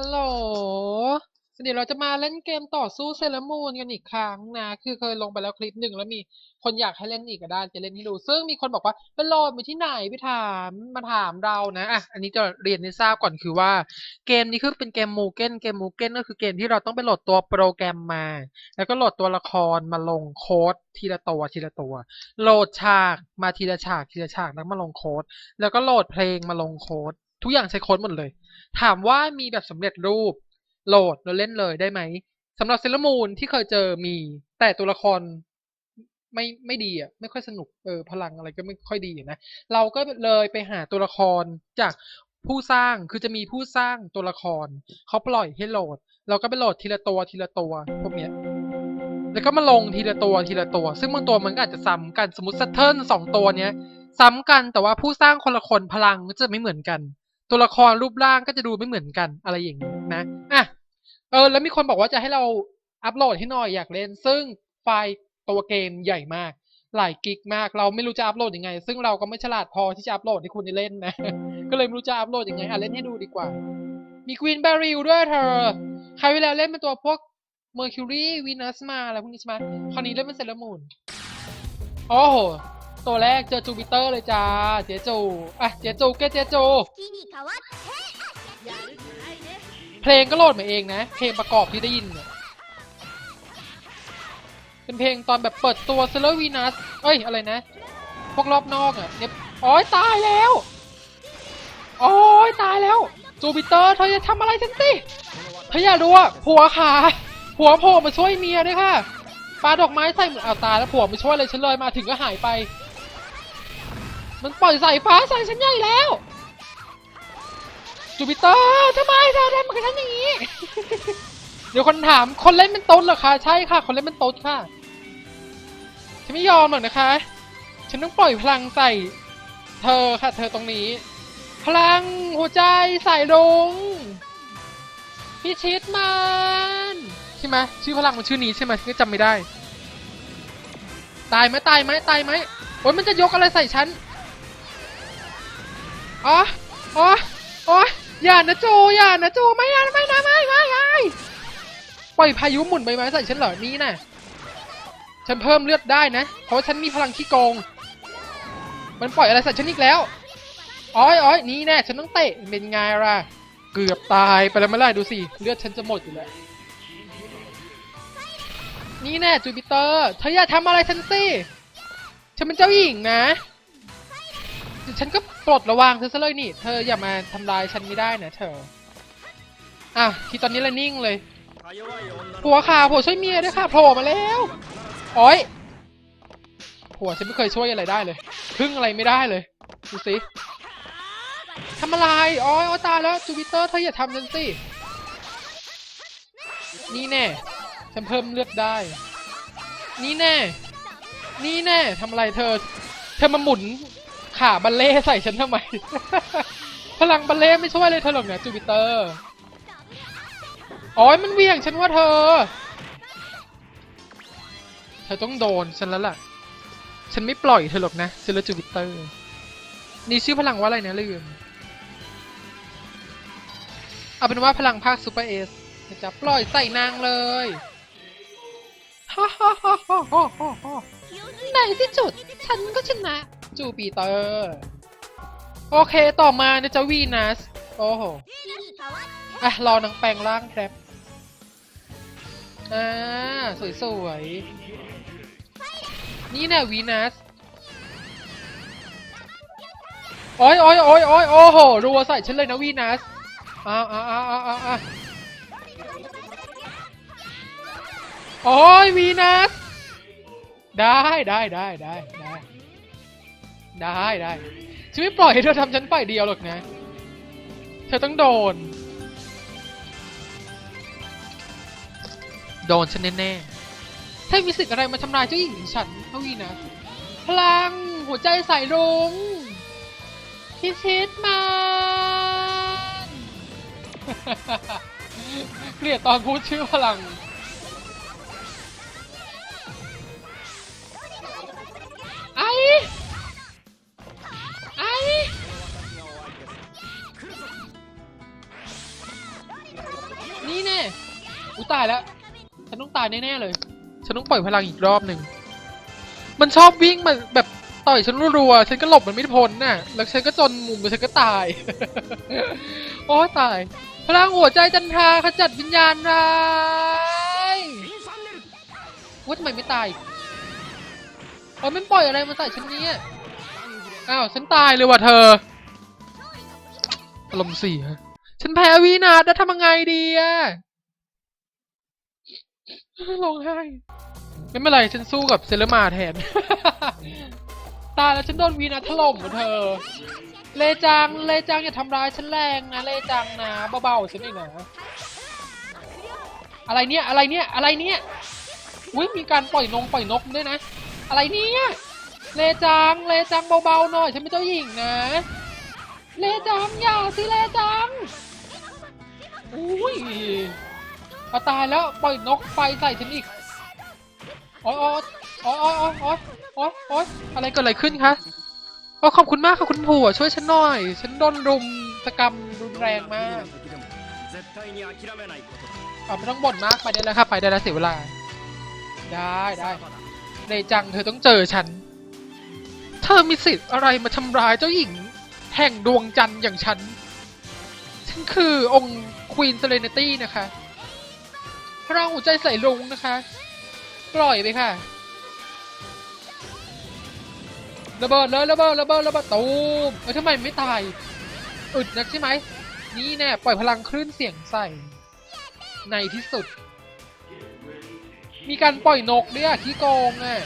ฮัลโหลเดี๋ยวเราจะมาเล่นเกมต่อสู้เซเลมูนกันอีกครั้งนะ คือเคยลงไปแล้วคลิปหนึ่งแล้วมีคนอยากให้เล่นอีกก็ได้จะเล่นให้ดู ซึ่งมีคนบอกว่าไปโหลดมาที่ไหนไปถามมาถามเรานะอะอันนี้จะเรียนให้ทราบก่อนคือว่า เกมนี้คือเป็นเกมมูเก้นเกมมูเก้นก็คือเกมที่เราต้องไปโหลดตัวโปรแกรมมา แล้วก็โหลดตัวละครมาลงโค้ดทีละตัวทีละตัว โหลดฉากมาทีละฉากทีละฉากแล้วมาลงโค้ด แล้วก็โหลดเพลงมาลงโค้ด ทุกอย่างใช้โค้ดหมดเลย ถามว่ามีแบบสำเร็จรูปโหลดแล้วเล่นเลยได้ไหมสำหรับเซเลมูนที่เคยเจอมี แต่ตัวละครไม่ไม่ดีอะไม่ค่อยสนุกเออพลังอะไรก็ไม่ค่อยดีนะเราก็เลยไปหาตัวละครจากผู้สร้างคือจะมีผู้สร้างตัวละครเขาปล่อยให้โหลด เราก็ไปโหลดทีละตัวทีละตัวพวกเนี้ยแล้วก็มาลงทีละตัวทีละตัว ซึ่งบางตัวมันก็อาจจะซ้ำกันสมมติซัตเทิลสองตัวเนี้ย ซ้ำกันแต่ว่าผู้สร้างคนละคนพลังก็จะไม่เหมือนกัน ตัวละครรูปร่างก็จะดูไม่เหมือนกันอะไรอย่างนี้นะอะเออแล้วมีคนบอกว่าจะให้เราอัปโหลดให้หน่อยอยากเล่น ซึ่งไฟล์ตัวเกมใหญ่มาก หลายกิกมาก เราไม่รู้จะอัปโหลดยังไง ซึ่งเราก็ไม่ฉลาดพอที่จะอัปโหลดให้คุณได้เล่นนะ ก็เลยไม่รู้จะอัปโหลดยังไง อะเล่นให้ดูดีกว่า มีก e ีน b บ r ริลด้วยเธอ ใครเวลาเล่นเป็นตัวพวก Mercury Venus มาอะไรพวกนี้ใช่ไหมคราวนี้เล่นเป็นเซเลมูนโอ้โห ตัวแรกเจอจูปิเตอร์เลยจ้า เจจูอะเจจูแกเจจูเพลงก็โหลดมาเองนะ เพลงประกอบที่ได้ยินเนี่ยเป็นเพลงตอนแบบเปิดตัวเซเลวีนัสเอ้ย อะไรนะ พวกรอบนอกอะเนี่ยอ้อยตายแล้ว โอ้ยตายแล้ว จูปิเตอร์เธอจะทำอะไรฉันสิเธออย่าดูอะผัวขาผัวโผล่มาช่วยเมียด้วยค่ะปาดอกไม้ใส่เหมือนเอาตาแล้วผัวไม่ช่วยเลยฉันเลยมาถึงก็หายไป มันปล่อยสายฟ้าใส่ฉันใหญ่แล้วจูปิเตอร์ทำไมเธอทำกับฉันอย่างนี้ เดี๋ยวคนถามคนเล่นเป็นตุ๊ดเหรอคะ ใช่ค่ะ คนเล่นเป็นตุ๊ดค่ะฉันไม่ยอมหรอกนะคะ ฉันต้องปล่อยพลังใส่ เธอค่ะ เธอตรงนี้ พลังหัวใจใส่ลงพิชิตมันใช่ไหมชื่อพลังมันชื่อนี้ใช่ไหมฉันก็จำไม่ได้ ตายไหมตายไหมตายไหมโอ้ยมันจะยกอะไรใส่ฉัน อ๋ออ๋ออ๋ออย่านะโจอย่านะโจไม่อย่าไม่นะไม่ไม่ไม่ปล่อยพายุหมุนใบไม้ใส่ฉันเหรอนี่น่ะ ฉันเพิ่มเลือดได้นะ เพราะฉันมีพลังขี้โกง มันปล่อยอะไรใส่ฉันอีกแล้วอ้อยอ้อยนี่แน่ฉันต้องเตะเป็นไงล่ะเกือบตายไปแล้วไม่ได้ดูสิเลือดฉันจะหมดอยู่แล้วนี่แน่จูปิเตอร์เธออย่าทำอะไรฉันสิฉันเป็นเจ้าหญิงนะฉันก็ ปลดระวางเธอซะเลยนี่ เธออย่ามาทำลายฉันไม่ได้นะเธอ อะที่ตอนนี้ละนิ่งเลย ผัวขาผัวช่วยเมียด้วยค่ะโผล่มาแล้วโอ้ยผัวฉันไม่เคยช่วยอะไรได้เลยพึ่งอะไรไม่ได้เลยดูสิทำอะไรอ๋อยโอตายแล้วจูปิเตอร์เธออย่าทำฉันสิ นี่แน่ ฉันเพิ่มเลือดได้ นี่แน่ นี่แน่ทำอะไรเธอ เธอมาหมุน ขาบัลเล่ใส่ฉันทำไม พลังบัลเล่ไม่ช่วยเลยเธอหรอกนะจูปิเตอร์อ๋อยมันเหวี่ยงฉันว่าเธอ เธอต้องโดนฉันแล้วล่ะ ฉันไม่ปล่อยเธอหรอกนะเซเลจูปิเตอร์ นี่ชื่อพลังว่าอะไรนะลืม เอาเป็นว่าพลังภาคซูเปอร์เอสจะปล่อยใส่นางเลยฮ่าฮ่าฮ่าฮ่าฮ่าฮ่าฮ่าในที่สุด ฉันก็ชนะ จูปิเตอร์ โอเคต่อมานะจะวีนัส โอ้โห อะ รอนางแปลงร่างแครัอ่า สวยๆ นี่นะวีนัสโอ้ยโอ้ยโอ้ยโอ้ยโอ้โหรัวใส่ฉันเลยนะวีนัสอ้าวอ้าวอ้าวอ้าอ้าโอ้ยวีนัส ได้ได้ได้ได้ ได้ได้ฉันไม่ปล่อยให้เธอทำฉันฝ่ายเดียวหรอกนะ เธอต้องโดน โดนฉันแน่ๆถ้ามีสิทธิ์อะไรมาทำลายเจ้าหญิงฉันเท่าวีนะ พลังหัวใจใส่ลงพิชิตมัน เกลียดตอนพูดชื่อพลังไอไอ ตายแล้ว ฉันต้องตายแน่ๆเลย ฉันต้องปล่อยพลังอีกรอบหนึ่ง มันชอบวิ่งมาแบบต่อยฉันรัวๆ ฉันก็หลบมันไม่พ้นน่ะ แล้วฉันก็จนมุมแล้วฉันก็ตาย โอ้ตาย พลังหัวใจจันทราขจัดวิญญาณร้ายว่าทำไมไม่ตายโอ้ยมันปล่อยอะไรมาใส่ฉันเนี่ยอ้าวฉันตายเลยว่ะเธออารมณ์เสียฉันแพ้วีนาศแล้วทำยังไงดีอะ ร้องไห้ไม่เป็นไรฉันสู้กับเซเลมาแทน ตายแล้วฉันโดนวีนาถล่มว่ะเธอ เลจัง เลจังอย่าทำร้ายฉันแรงนะ เลจังนะเบาๆฉันเองนะ อะไรเนี่ย อะไรเนี่ย อะไรเนี่ย อุ้ยมีการปล่อยนงปล่อยนกด้วยนะ อะไรเนี่ย เลจัง เลจังเบาๆหน่อยฉันเป็นเจ้าหญิงนะ เลจังอย่าสิเลจัง อุ้ย เอาตายแล้วปล่อยนกไฟใส่ฉันอีกโอ๊ยโอ๊ยโอ๊ยโอ๊ยโอ๊ออ๊อะไรเกิดอะไรขึ้นคะโอ้ขอบคุณมากค่ะคุณผัวช่วยฉันหน่อย ฉันโดนรุมสกรรมรุนแรงมากเอาไม่ต้องบ่นมากไปได้แล้วค่ะไปได้แล้วเสียเวลา ได้ได้ในจังเธอต้องเจอฉัน เธอมีสิทธิ์อะไรมาทำร้ายเจ้าหญิง แห่งดวงจันทร์อย่างฉัน ฉันคือองค์ควีนเซเลนตี้นะคะ พลังหัวใจใส่ลุงนะคะ ปล่อยไปค่ะ ระเบิดเลยระเบิดระเบิดระเบิดตูมเอ้ยทำไมไม่ตาย อึดนักใช่ไหม นี่แน่ปล่อยพลังคลื่นเสียงใส่ ในที่สุด มีการปล่อยนกด้วยอะขี้โกงอะ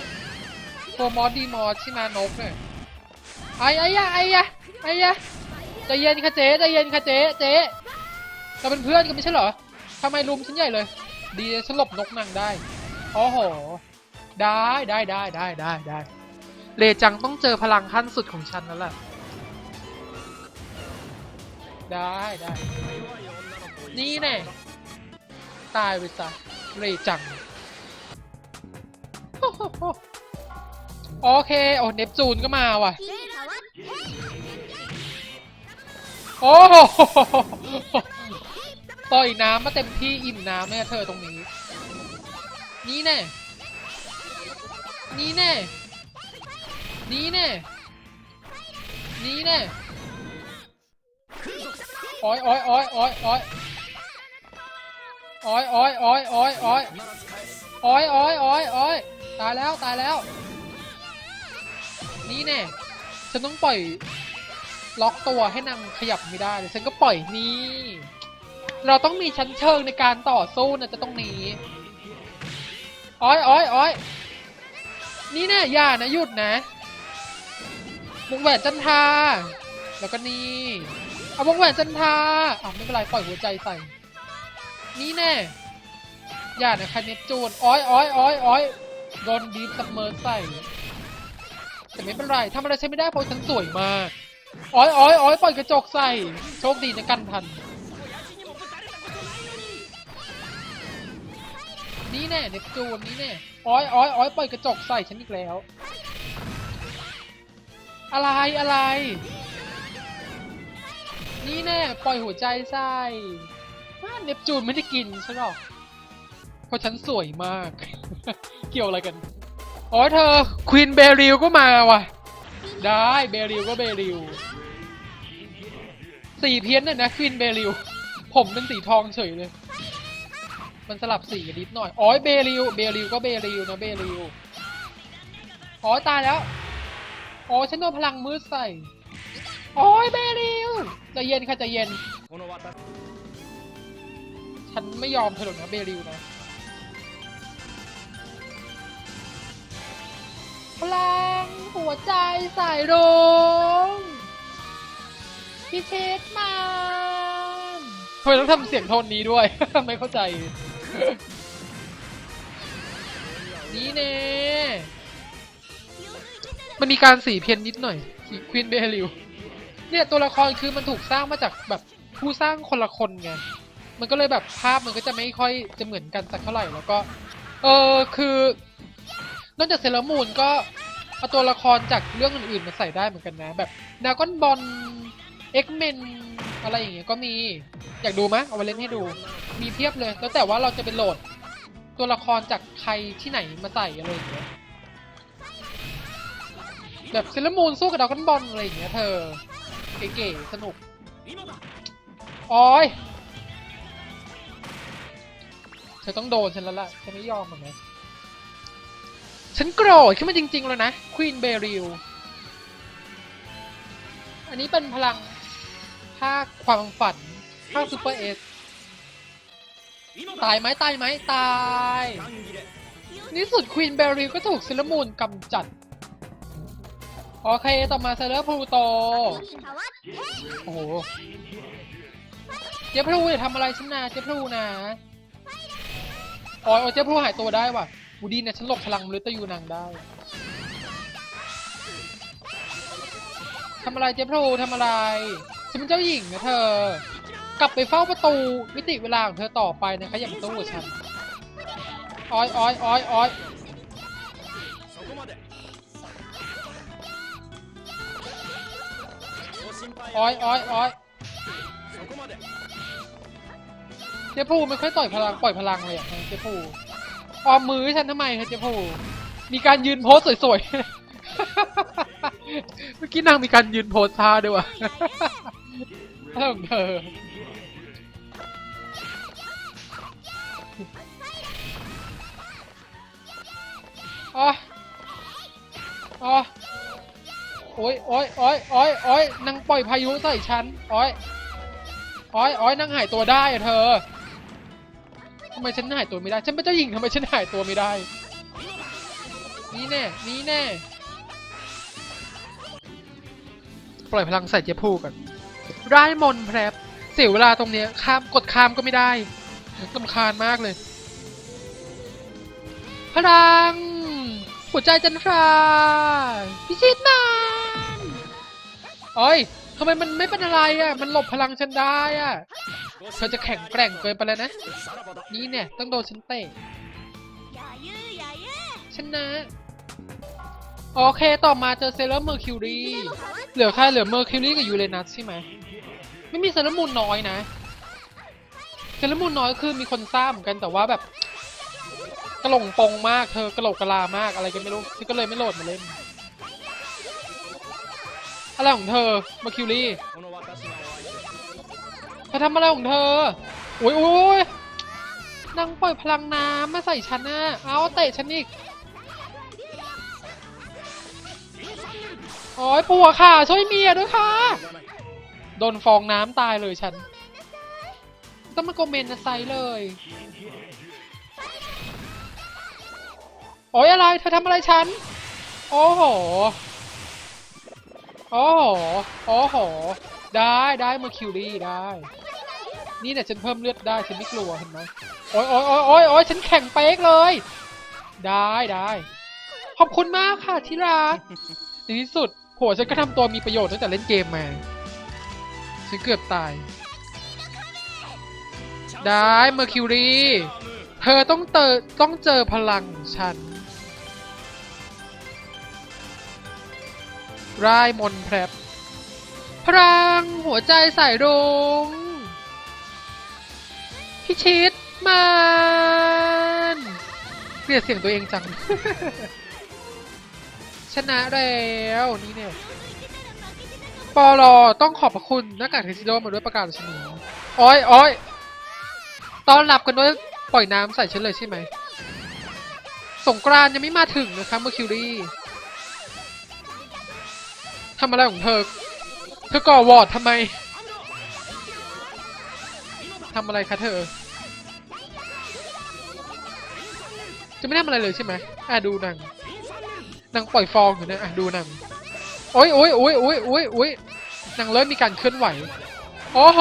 โฟมอสดีมอสใช่ไหมนกเนี่ยไอ้ไอ้ยะไอ้ยะไอ้ยะใจเย็นค่ะเจ๊ใจเย็นค่ะเจ๊เจ๊เราเป็นเพื่อนกันไม่ใช่เหรอทำไมลุมฉันใหญ่เลย ดีฉันหลบนกนางได้โอ้โห ได้ได้ได้ได้ได้ได้เลจังต้องเจอพลังขั้นสุดของฉันแล้วล่ะ ได้ได้ นี่แน่ตายไปซะเลจัง โอเค โอ้เนปจูนก็มาว่ะ โอ้ ปล่อยน้ำมาเต็มที่อิ่มน้ำแน่เธอตรงนี้ นี่แน่ นี่แน่ นี่แน่ นี่แน่โอ้ยโอ้ยโอ้ยโอ้ยโอ้ยโอ้อยอ้อยอ้อยอ้อยอ้อยอ้อยอ้อยอ้อยอ้ยตายแล้วตายแล้ว นี่แน่ ฉันต้องปล่อยล็อกตัวให้นางขยับไม่ได้ ฉันก็ปล่อยนี่ เราต้องมีชั้นเชิงในการต่อสู้นะจะต้องหนีอ้อยอ้อยอ้อยนี่แน่อย่านะหยุดนะวงแหวนจันทาแล้วก็นี่เอาวงแหวนจันทาอะไม่เป็นไรปล่อยหัวใจใส่ นี่แน่อย่านะคันนิจูนอ้อยอ้อยอ้อยอ้อยโดนดีฟซัมเมอร์ใส่แต่ไม่เป็นไรทำอะไรใช้ไม่ได้เพราะฉันสวยมากอ้อยอ้อยอ้อยปล่อยกระจกใส่ โชคดีนะกันทัน นี่แน่เนปจูนนี่แน่อ้อยอ้อยอ้อยปล่อยกระจกใส่ฉันอีกแล้ว อะไรอะไร นี่แน่ปล่อยหัวใจใส่อ่าเนปจูนไม่ได้กินใช่หรอกเพราะฉันสวยมาก เกี่ยวอะไรกันอ๋อเธอควีนเบริลก็มาว่ะ ได้เบริลก็เบริลสีเพี้ยนเนี่ยนะควีนเบริลผมเป็นสีทองเฉยเลย มันสลับสีนิดหน่อยอ๋อเบริวเบริวก็เบริวนะเบริวอ๋อตายแล้วอ๋อฉันโดนพลังมืดใส่อ๋อเบริวจะเย็นค่ะจะเย็น ฉันไม่ยอมถล่มนะเบริวนะพลังหัวใจสายรุ้งพิเชษมาทำไมต้องทำเสียงโทนนี้ด้วย ไม่เข้าใจ นี่เน่มันมีการสีเพี้ยนนิดหน่อยสีควีนเบลิวเนี่ยตัวละครคือมันถูกสร้างมาจากแบบผู้สร้างคนละคนไง มันก็เลยแบบภาพมันก็จะไม่ค่อยจะเหมือนกันสักเท่าไหร่แล้วก็ เออคือนอกจากเซเลอร์มูนก็เอาตัวละครจากเรื่องอื่นๆมาใส่ได้เหมือนกันนะ แบบดากอนบอลเอ็กเมน อะไรอย่างเงี้ยก็มีอยากดูไหมเอาไปเล่นให้ดู มีเพียบเลย แล้วแต่ว่าเราจะเป็นโหลด ตัวละครจากใครที่ไหนมาใส่อะไรอย่างเงี้ยแบบเซเลอร์มูนสู้กับดราก้นบอลอะไรอย่างเงี้ยเธอเก๋ๆสนุกโอ้ยเธอต้องโดนฉันแล้วล่ะฉันไม่ยอมหรอกนะฉันโกรธขึ้นมาจริงๆแล้วนะควีนเบริลอันนี้เป็นพลัง้าความฝันภาคซูเปอร์เอสตายไหมตายไหมตายนี่สุดควีนเบรีก็ถูกซิลมูนกำจัด โอเค ต่อมาเซเลอร์พลูโต โอ้โห เจ๊พลูอย่าทำอะไรฉันนะเจ๊พลูนะอ๋อเจ๊พลูหายตัวได้ว่ะบูดีนะฉันหลบพลังมฤตยูนางได้ทำอะไรเจ๊พลูทำอะไร คุณเจ้าหญิงนะเธอ กลับไปเฝ้าประตูมิติเวลาของเธอต่อไปนะคะอย่างตู้ฉันอ้อยอ้อยอ้อยอ้อยอ้อยอ้อยอยเจ๊ปูไม่ค่อยต่อยพลังปล่อยพลังเลยอะเจ๊ปูออมมือฉันทำไมคะเจ๊ปูมีการยืนโพสสวยๆ เมื่อกี้นางมีการยืนโพสท่าด้วยว่ะ อะไรของเธออ๋ออ๋อโอ้ยโอ้ยโอ้ยโอ้ยโอ้ยนางปล่อยพายุใส่ฉันโอ้ยโอ้อยอ้ยนั่งหายตัวได้อะเธอทำไมฉันหายตัวไม่ได้ ฉันเป็นเจ้าหญิงทำไมฉันหายตัวไม่ได้ นี่แน่ นี่แน่ ปล่อยพลังใส่เจ๊พูกัน ได้มนแพรบเสียเวลาตรงเนี้ยข้ามกดข้ามก็ไม่ได้ลำคาญมากเลย พลัง หัวใจจันทราพิชิตมันโอ้ยทำไมมันไม่เป็นอะไรอะ มันหลบพลังฉันได้อะ เธอจะแข็งแกร่งเกินไปแล้วนะ นี่เนี่ย ต้องโดนฉันเตะชนะโอเค ต่อมาเจอเซเลอร์เมอร์คิวรีเหลือแค่เหลือเมอร์คิวรีกับยูเรนัสใช่ไหม ไม่มีเซเลมูนน้อยนะเซเลมูนน้อยคือมีคนทราบเหมือนกันแต่ว่าแบบ กระหลงปงมากเธอกระโหลกกลามากอะไรก็ไม่รู้ที่ก็เลยไม่โหลดมาเล่นอะไรของเธอมาคิวรี่เธอทำอะไรของเธอโอ้ยโอ้ยนางปล่อยพลังน้ำมาใส่ฉันนะเอาเตะฉันอีกอ้ยปัวค่ะ ช่วยเมียด้วยค่ะ โดนฟองน้ำตายเลยฉัน ต้องมาโกเมนนะไซเลย โอ้ยอะไร เธอทำอะไรฉัน โอ้โห โอ้โห โอ้โห ได้ได้เมอร์คิวรีได้ นี่เนี่ยฉันเพิ่มเลือดได้ ฉันไม่กลัวเห็นไหมโอ้ยโอ้ยโอ้ยโอ้ยโอ้ยฉันแข่งเป๊กเลย ได้ได้ ขอบคุณมากค่ะที่รักในที่สุดผัวฉันก็ทำตัวมีประโยชน์ตั้งแต่เล่นเกมมา ฉันเกือบตาย ได้เมอร์คิวรีเธอต้องเตอต้องเจอพลังของฉันร่ายมนต์แพรบพลังหัวใจสายรุง้งพิชิตมันเกลียดเสียงตัวเองจัง ชนะแล้วนี่เนี่ย ปอลอต้องขอบพระคุณหน้ากากเทซิโดมาด้วยประกาศชนีโอ้อยโอ้อยตอนรับกันด้วยปล่อยน้ำใส่ฉันเลยใช่ไหม สงกรานยังไม่มาถึงนะคะเมอร์คิวรีทำอะไรของเธอ เธอก่อวอร์ดทำไมทำอะไรคะเธอ จะไม่ทำอะไรเลยใช่ไหมอะดูหนังนางปล่อยฟองอยู่นะอะดูหนังโอ้ยโอ้ยโอ้ยโอ้ยโอ้ยโอ้ย นางเริ่มมีการเคลื่อนไหว โอ้โห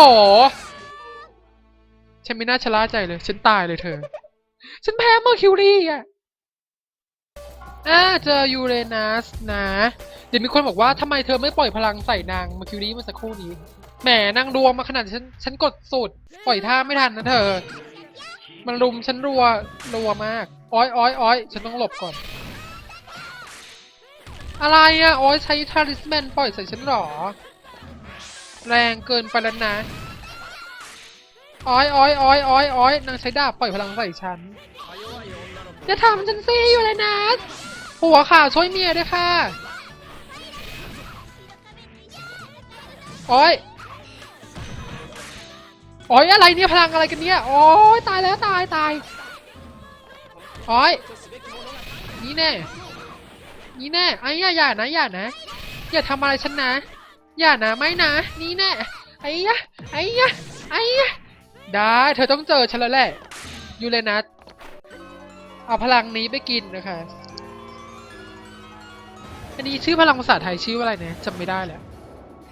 ฉันไม่น่าชะล่าใจเลย ฉันตายเลยเธอ ฉันแพ้เมอร์คิวรีอะอ่าเจอยูเรนัสนะ เดี๋ยวมีคนบอกว่าทำไมเธอไม่ปล่อยพลังใส่นางเมอร์คิวรีเมื่อสักครู่นี้ แหมนางรวมมาขนาดฉัน ฉันกดสุด ปล่อยท่าไม่ทันนะเธอ มันรุมฉันรัว รัวมาก อ้อยอ้อยอ้อยฉันต้องหลบก่อนอะไรอะโอ้ยใช้ทาริสแมนปล่อยใส่ฉันหรอ แรงเกินไปแล้วนะอ้อยอ้อยอ้อยอ้อยอ้อยนางใช้ดาบปล่อยพลังใส่ฉันจะทำฉันซีอยู่เลยนะหัวขาะช่วยเมียด้วยค่ะอ้อยอ้อยอะไรเนี่ยพลังอะไรกันเนี่ยโอ้ยตายแล้วตายตายอ้อยนี่แน่นี่แน่ไอ้อย่าอย่านะอย่านะอย่าทำอะไรฉันนะ อย่านะไม่นะ นี่แน่ไอ้ยะไอ้ยะไอ้ยะได้เธอต้องเจอฉันแล้วแหละยูเลนัสเอาพลังนี้ไปกินนะคะอันนี้ชื่อพลังภาษาไทยชื่ออะไรเนี่ยจำไม่ได้แล้ว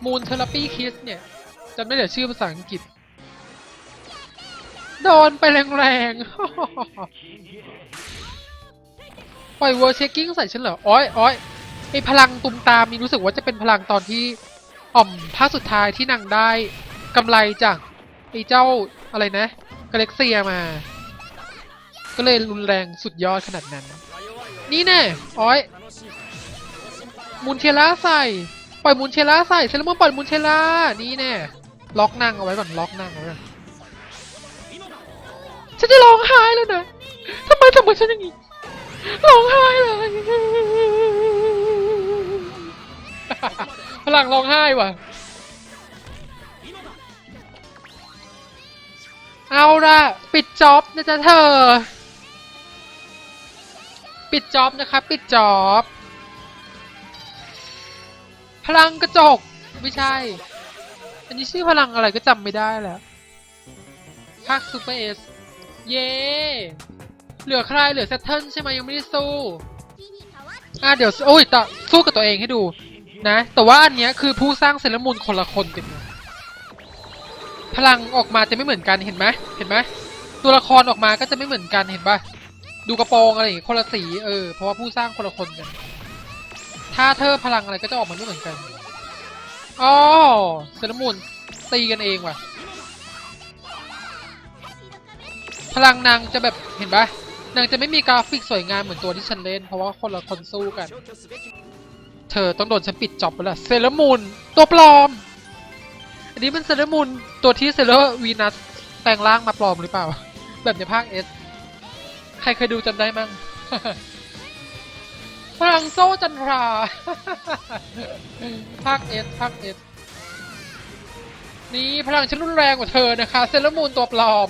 มูนเทอราปีคิสเนี่ยจำไม่ได้แต่ชื่อภาษาอังกฤษโดนไปแรงๆปล่อยเวอร์เชคกิ้งใส่ฉันเหรออ้อยอ้อยไอพลังตุมตามนี่รู้สึกว่าจะเป็นพลังตอนที่ อ่อมภาคสุดท้ายที่นางได้กำไรจากไอ้เจ้าอะไรนะกาเล็กเซียมา ก็เลยรุนแรงสุดยอดขนาดนั้น นี่แน่อ้อยมูนเชล่าใส่ ปล่อยมูนเชล่าใส่เซเลมอนปล่อยมูนเชล่านี่แน่ล็อกนั่งเอาไว้ก่อนล็อกนั่งเอาไว้ฉันจะร้องไห้แล้วนะทำไมทำกัฉันอย่างนี้ร้องไห้เลย พลังร้องไห้ว่ะ เอาละปิดจ็อบนะจ๊ะเธอ ปิดจ็อบนะครับปิดจ็อบ พลังกระจก ไม่ใช่ อันนี้ชื่อพลังอะไรก็จำไม่ได้แล้วพักซูเปอร์เอส เย่เหลือใครเหลือเซตเทิลใช่ไหมยังไม่ได้สู้ อะเดี๋ยว โอ้ยตะสู้กับตัวเองให้ดู นะ แต่ว่าอันเนี้ยคือผู้สร้างเซรามูลคนละคนกันพลังออกมาจะไม่เหมือนกันเห็นไหมเห็นไหมตัวละครออกมาก็จะไม่เหมือนกันเห็นปะดูกระโปรงอะไรอย่างคนละสีเออเพราะว่าผู้สร้างคนละคนกันถ้าเธอพลังอะไรก็จะออกมาไม่เหมือนกันอ๋อเซรามูลตีกันเองว่ะ พลังนางจะแบบเห็นปะนางจะไม่มีกราฟิกสวยงามเหมือนตัวที่ฉันเล่น เพราะว่าคนละคนสู้กัน อต้องโดนฉันปิดจ็อบไปละเซเลมูนตัวปลอม อันนี้มันเซเลมูนตัวที่เซเลวีนัสแปลงร่างมาปลอมหรือเปล่า แบบในภาคเอสใครเคยดูจำได้มั่งพลังโซจันทรา ภาคเอสภาคเอสนี่พลังฉันรุนแรงกว่าเธอนะคะ เซเลมูนตัวปลอม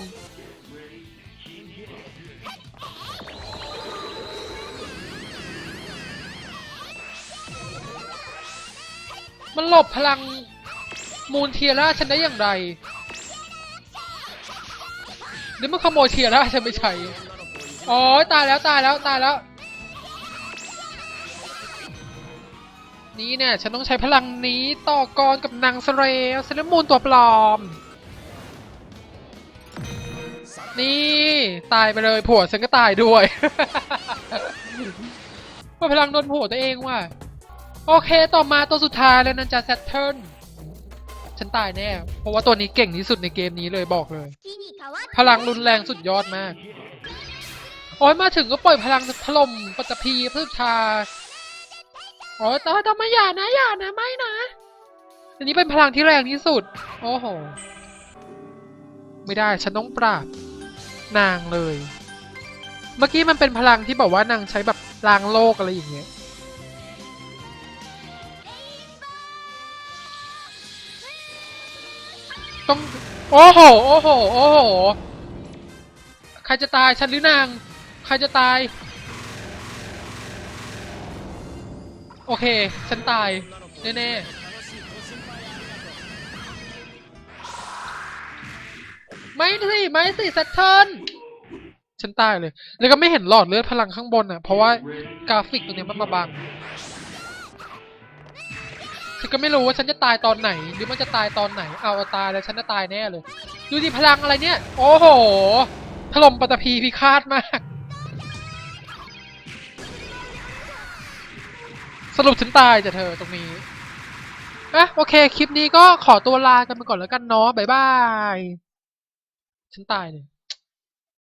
มันหลบพลังมูนเทียร่าฉันได้อย่างไรเดี๋ยวมันขโมยเทียร่าฉันไม่ใช่อ๋อตายแล้วตายแล้วตายแล้ว นี่เนี่ยฉันต้องใช้พลังนี้ต่อกรกับนางสเรลเซเลมูนตัวปลอม นี่ตายไปเลยผัวฉันก็ตายด้วยว่าพลังโดนผัวตัวเองว่ะ โอเคต่อมาตัวสุดท้ายแล้วนั่นจะแซตเทิร์นฉันตายแน่ เพราะว่าตัวนี้เก่งที่สุดในเกมนี้เลยบอกเลย พลังรุนแรงสุดยอดมาก โอ้ยมาถึงก็ปล่อยพลังถล่มปฐพีพืชชาโอ้ยแต่แต่ไมอย่านะอย่านะไม่นะ อันนี้เป็นพลังที่แรงที่สุด โอ้โห ไม่ได้ฉันต้องปราบนางเลย เมื่อกี้มันเป็นพลังที่บอกว่านางใช้แบบล้างโลกอะไรอย่างเงี้ย ต้องโอ้โหโอ้โหโอ้โหใครจะตายฉันหรือนาง ใครจะตาย โอเค ฉันตาย แน่ๆไม่สิไม่สิแซตเทิร์นฉันตายเลย แล้วก็ไม่เห็นหลอดเลือดพลังข้างบนอะ เพราะว่ากราฟิกตรงเนี้ยมันมาบัง ฉันก็ไม่รู้ว่าฉันจะตายตอนไหน หรือมันจะตายตอนไหน เอาเอาตายแล้วฉันจะตายแน่เลย ดูดิพลังอะไรเนี่ย โอ้โห ถล่มปัตตภีพิฆาตมาก สรุปฉันตายจ้ะเธอตรงนี้อะโอเค คลิปนี้ก็ขอตัวลากันไปก่อนแล้วกันเนาะบ๊ายบาย ฉันตายเลย